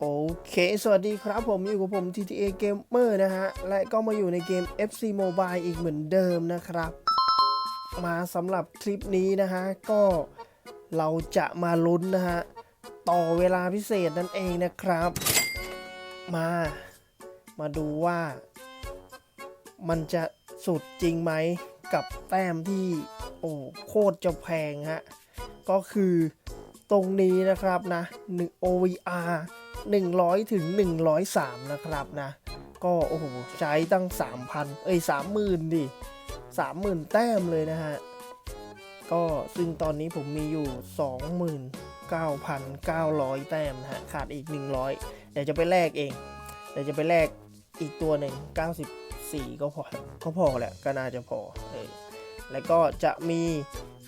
โอเค สวัสดีครับผมอยู่กับผม TTA Gamer นะฮะ และก็มาอยู่ในเกม FC Mobile อีกเหมือนเดิมนะครับ มาสำหรับคลิปนี้นะฮะ ก็เราจะมาลุ้นนะฮะ ต่อเวลาพิเศษนั่นเองนะครับ มา มาดูว่า มันจะสุดจริงไหมกับแต้มที่ โอ้โคตรจะแพงฮะ ก็คือตรงนี้นะครับนะ 1 OVR 100 ถึง 103 นะครับนะ ก็โอ้โหใช้ตั้ง 3,000 เอ้ย 30,000 ดิ 30,000 แต้มเลยนะฮะ ก็ซึ่งตอนนี้ผมมีอยู่ 29,900 แต้มนะฮะ ขาดอีก 100 เดี๋ยวจะไปแลกเอง เดี๋ยวจะไปแลกอีกตัวหนึ่ง94 ก็พอก็พอแหละก็น่าจะพอเออแล้วก็จะมี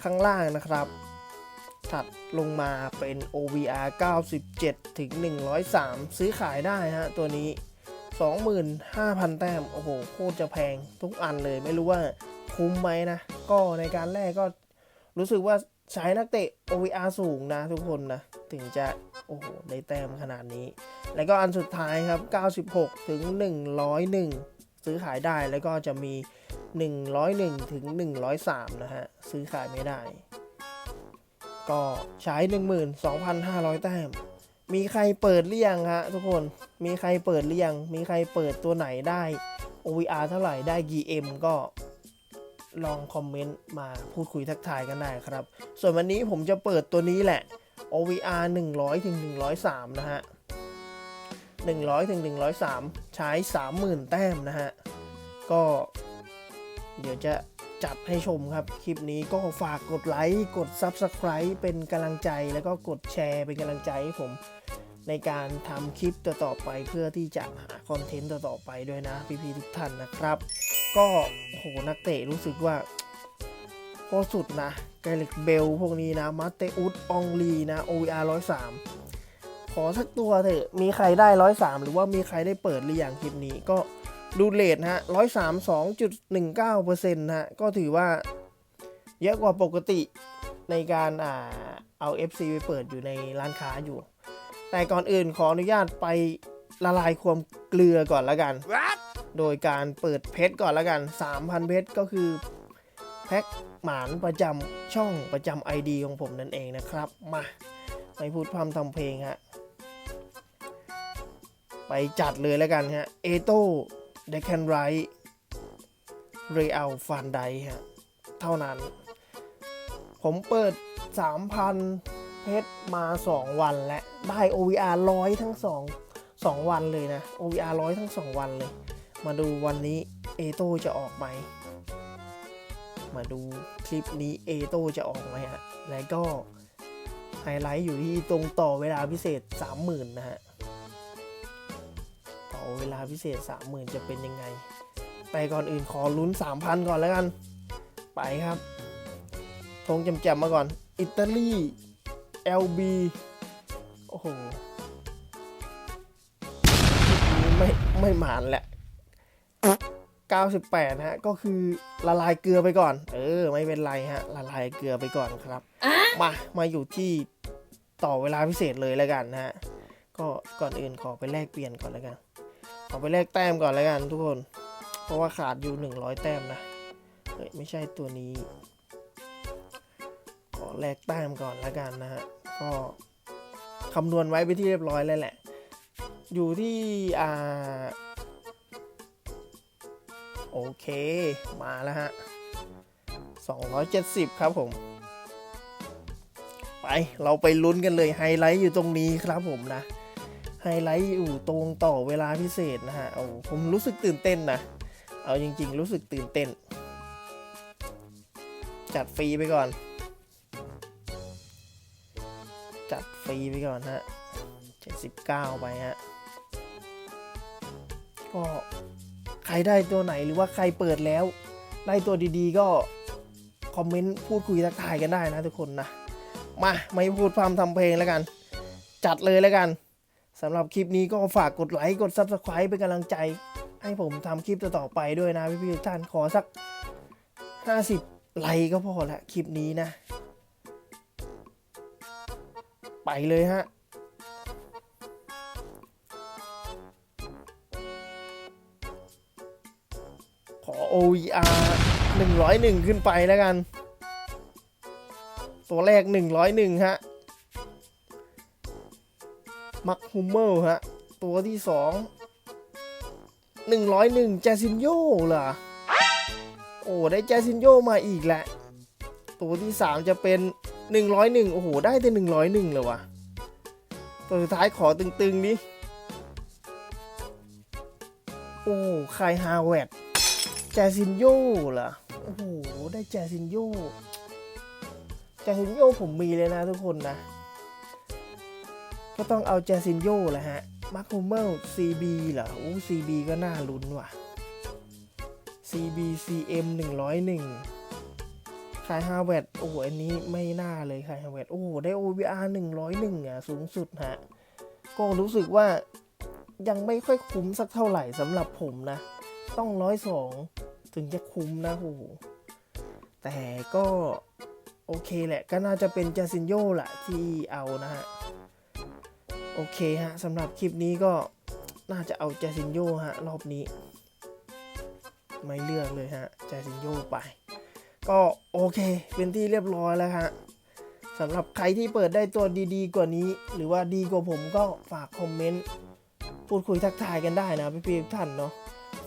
ข้างล่างนะครับ ถัดลงมาเป็น OVR 97 ถึง 103 ซื้อขายได้ฮะ ตัวนี้ 25,000 แต้ม โอ้โห โคตรจะแพงทุกอันเลย ไม่รู้ว่าคุ้มไหมนะ ก็ในการแรกก็รู้สึกว่าใช้นักเตะ OVR สูงนะทุกคนนะ ถึงจะ โอ้โห ได้แต้มขนาดนี้ แล้วก็อันสุดท้ายครับ 96 ถึง 101 ซื้อขายได้แล้วก็จะมี 101 ถึง 103 นะฮะ ซื้อขายไม่ได้ ก็ใช้ 12,500 แต้ม มีใครเปิดหรือยังฮะทุกคน มีใครเปิดหรือยังมีใครเปิดตัวไหนได้ OVR เท่าไหร่ได้ GM ก็ลองคอมเมนต์มาพูดคุยทักทายกันได้ครับ ส่วนวันนี้ผมจะเปิดตัวนี้แหละ OVR 100ถึง103 นะฮะ 100ถึง103 ใช้ 30,000 แต้มนะฮะ ก็เดี๋ยวจะ จัดให้ชมครับ คลิปนี้ก็ฝากกดไลค์กด Subscribe เป็นกำลังใจแล้วก็กดแชร์เป็นกำลังใจให้ผมในการทำคลิปต่อๆไปเพื่อที่จะหาคอนเทนต์ต่อๆไปด้วยนะพี่ๆทุกท่านนะครับ ก็โหนักเตะรู้สึกว่าโคตรสุดนะไกลิกเบลพวกนี้นะมาเตอุสอองลีนะ OVR 103ขอสักตัวเถอะมีใครได้103หรือว่ามีใครได้เปิดหรือยังคลิปนี้ก็ ดูเลทฮะ132.19%นะฮะ ก็ถือว่า เยอะกว่าปกติในการอ่าเอา FC ไปเปิดอยู่ในร้านค้าอยู่ แต่ก่อนอื่นขออนุญาตไปละลายความเกลือก่อนละกัน โดยการเปิดเพชรก่อนละกัน 3,000 เพชรก็คือ แพ็คหมานประจำช่องประจำ ID ของผมนั่นเองนะครับ มาไม่พูดพร่ำทำเพลงฮะ ไปจัดเลยแล้วกันฮะ เอโต้ เดคันไรเรอัลฟันไดฮะ เท่านั้น ผมเปิด 3,000 เพชรมา 2 วันและ ได้ OVR ร้อยทั้ง 2 2 วันเลยนะ OVR ร้อยทั้ง 2 วันเลย มาดูวันนี้เอโต้จะออกไหม มาดูคลิปนี้เอโต้จะออกไหมฮะ แล้วก็ไฮไลท์อยู่ที่ตรงต่อเวลาพิเศษ 30,000 นะฮะ เวลาพิเศษ 30,000 จะเป็นยังไงไปก่อนอื่นขอลุ้น 3,000 ก่อนแล้วกัน ไปครับทงจำๆมาก่อน อิตาลี LB โอ้โหคลิปนี้ไม่ไม่หมานแหละ 98 ฮะ ก็คือละลายเกลือไปก่อน เออ ไม่เป็นไรฮะ ละลายเกลือไปก่อนครับ มา มาอยู่ที่ต่อเวลาพิเศษเลยแล้วกันนะฮะ ก็ก่อนอื่นขอไปแลกเปลี่ยนก่อนแล้วกัน ขอไปแลกแต้มก่อนแล้วกันทุกคน เพราะว่าขาดอยู่ 100 แต้มนะ เฮ้ย ไม่ใช่ตัวนี้ ขอแลกแต้มก่อนแล้วกันนะฮะ ก็คำนวณไว้ไปที่เรียบร้อยแล้วแหละ อยู่ที่ อ่า โอเค มาแล้วฮะ 270 ครับผมไป เราไปลุ้นกันเลยไฮไลท์อยู่ตรงนี้ครับผมนะ ไฮไลท์อยู่ตรงต่อเวลาพิเศษนะฮะโอ้ผมรู้สึกตื่นเต้นนะ เอาจริงๆ รู้สึกตื่นเต้น จัดฟรีไปก่อน จัดฟรีไปก่อนฮะ 79 ไปฮะ ก็ใครได้ตัวไหนหรือว่าใครเปิดแล้ว ได้ตัวดีๆ ก็ คอมเมนต์พูดคุยทักทายกันได้นะทุกคนนะ มา ไม่พูดพร่ำทำเพลงแล้วกัน จัดเลยแล้วกัน สำหรับคลิปนี้ก็ฝากกดไลค์กด Subscribe เป็นกำลังใจ ให้ผมทำคลิปต่อไปด้วยนะพี่ๆทุกท่านขอสัก 50 ไลค์ก็พอละคลิปนี้นะ ไปเลยฮะขอ OER 101 ขึ้นไปแล้วกัน ตัวแรก 101 ฮะ มักฮูเมอร์ฮะ ตัวที่2 101แจซินโยเหรอ โอ้ ได้แจซินโยมาอีกแหละ ตัวที่3จะเป็น101โอ้โห ได้แต่101เลยวะตัวสุดท้ายขอตึงๆดิ โอ้ไคายฮาวเวดแจซินโยเหรอ โอ้โห ได้แจซินโยแจซินโยผมมีเลยนะทุกคนนะ ก็ต้องเอาแจซินโยแหละฮะมาร์คโฮเมล CB เหรอโอ้ CB ก็น่าลุ้นว่ะ CB CM 101คายฮาเวดโอ้โหอันนี้ไม่น่าเลยคายฮาเวดโอ้โหได้ OVR 101อะสูงสุดฮะ ก็รู้สึกว่ายังไม่ค่อยคุ้มสักเท่าไหร่สำหรับผมนะ ต้องร้อยสองถึงจะคุ้มนะโหแต่ก็โอเคแหละก็น่าจะเป็นจาซินโยแหละที่เอานะฮะ โอเคฮะสำหรับคลิปนี้ก็น่าจะเอาแจซินโยฮะรอบนี้ ไม่เลือกเลยฮะแจซินโยไป ก็โอเคเป็นที่เรียบร้อยแล้วฮะสำหรับใครที่เปิดได้ตัวดีๆ กว่านี้ หรือว่าดีกว่าผมก็ฝากคอมเมนต์พูดคุยทักทายกันได้นะพี่ๆทุกท่านเนาะ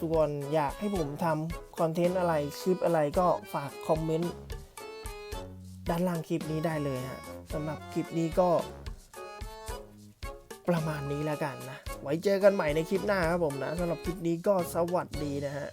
ส่วนอยากให้ผมทำคอนเทนต์อะไรคลิปอะไรก็ฝากคอมเมนต์ด้านล่างคลิปนี้ได้เลยฮะสำหรับคลิปนี้ก็ ประมาณนี้แล้วกันนะ ไว้เจอกันใหม่ในคลิปหน้าครับผมนะสำหรับคลิปนี้ก็สวัสดีนะฮะ